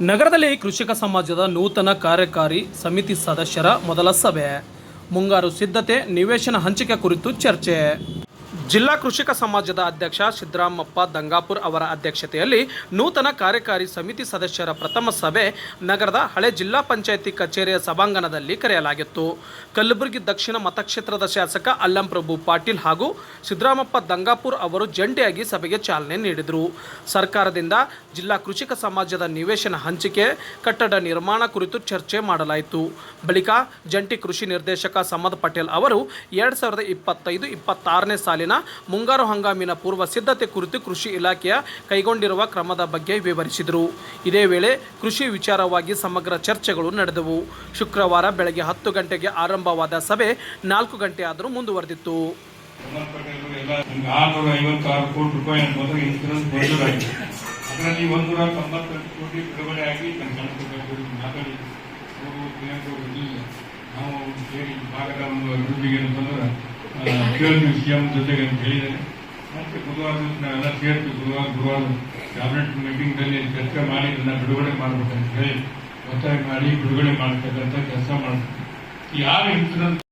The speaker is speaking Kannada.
ನಗರದಲ್ಲಿ ಕೃಷಿಕ ಸಮಾಜದ ನೂತನ ಕಾರ್ಯಕಾರಿ ಸಮಿತಿ ಸದಸ್ಯರ ಮೊದಲ ಸಭೆ. ಮುಂಗಾರು ಸಿದ್ಧತೆ, ನಿವೇಶನ ಹಂಚಿಕೆ ಕುರಿತು ಚರ್ಚೆ. ಜಿಲ್ಲಾ ಕೃಷಿಕ ಸಮಾಜದ ಅಧ್ಯಕ್ಷ ಸಿದ್ದರಾಮಪ್ಪ ದಂಗಾಪುರ್ ಅವರ ಅಧ್ಯಕ್ಷತೆಯಲ್ಲಿ ನೂತನ ಕಾರ್ಯಕಾರಿ ಸಮಿತಿ ಸದಸ್ಯರ ಪ್ರಥಮ ಸಭೆ ನಗರದ ಹಳೆ ಜಿಲ್ಲಾ ಪಂಚಾಯಿತಿ ಕಚೇರಿಯ ಸಭಾಂಗಣದಲ್ಲಿ ಕರೆಯಲಾಗಿತ್ತು. ಕಲಬುರಗಿ ದಕ್ಷಿಣ ಮತಕ್ಷೇತ್ರದ ಶಾಸಕ ಅಲ್ಲಂಪ್ರಭು ಪಾಟೀಲ್ ಹಾಗೂ ಸಿದ್ದರಾಮಪ್ಪ ದಂಗಾಪುರ್ ಅವರು ಜಂಟಿಯಾಗಿ ಸಭೆಗೆ ಚಾಲನೆ ನೀಡಿದರು. ಸರ್ಕಾರದಿಂದ ಜಿಲ್ಲಾ ಕೃಷಿಕ ಸಮಾಜದ ನಿವೇಶನ ಹಂಚಿಕೆ, ಕಟ್ಟಡ ನಿರ್ಮಾಣ ಕುರಿತು ಚರ್ಚೆ ಮಾಡಲಾಯಿತು. ಬಳಿಕ ಜಂಟಿ ಕೃಷಿ ನಿರ್ದೇಶಕ ಸಮದ್ ಪಟೇಲ್ ಅವರು ಎರಡು ಸಾವಿರದ ಇಪ್ಪತ್ತೈದು, ಇಪ್ಪತ್ತಾರನೇ ಸಾಲಿನ ಮುಂಗಾರು ಹಂಗಾಮಿನ ಪೂರ್ವ ಸಿದ್ಧತೆ ಕುರಿತು ಕೃಷಿ ಇಲಾಖೆಯ ಕೈಗೊಂಡಿರುವ ಕ್ರಮದ ಬಗ್ಗೆ ವಿವರಿಸಿದರು. ಇದೇ ವೇಳೆ ಕೃಷಿ ವಿಚಾರವಾಗಿ ಸಮಗ್ರ ಚರ್ಚೆಗಳು ನಡೆದವು. ಶುಕ್ರವಾರ ಬೆಳಗ್ಗೆ ಹತ್ತು ಗಂಟೆಗೆ ಆರಂಭವಾದ ಸಭೆ ನಾಲ್ಕು ಗಂಟೆ ಆದರೂ ಮುಂದುವರೆದಿತ್ತು. ಎಲ್ಲ ಐವತ್ತಾರು ಕೋಟಿ ರೂಪಾಯಿ ಕೋಟಿ ಅವರು ನಾವು ಸೇರಿ ಭಾಗದ ಒಂದು ಅಭಿವೃದ್ಧಿಗೆ ಅಂತಂದ್ರೆ ಕೇಳಿದ್ವಿ ಸಿಎಂ ಜೊತೆಗೆ ಅಂತ ಹೇಳಿದ್ದಾರೆ ಮತ್ತೆ ಬುಧವಾರ ಎಲ್ಲ ಸೇರ್ತೀವಿ ಬುಧವಾರ ಗುರುವಾರ ಕ್ಯಾಬಿನೆಟ್ ಮೀಟಿಂಗ್ನಲ್ಲಿ ಚರ್ಚೆ ಮಾಡಿ ಇದನ್ನ ಬಿಡುಗಡೆ ಮಾಡ್ಬೇಕಂತ ಹೇಳಿ ಒತ್ತಾಯ ಮಾಡಿ ಬಿಡುಗಡೆ ಮಾಡ್ತಕ್ಕಂಥ ಕೆಲಸ ಮಾಡ್ತಾರೆ ಯಾರು ಇನ್ಸೂರೆನ್ಸ್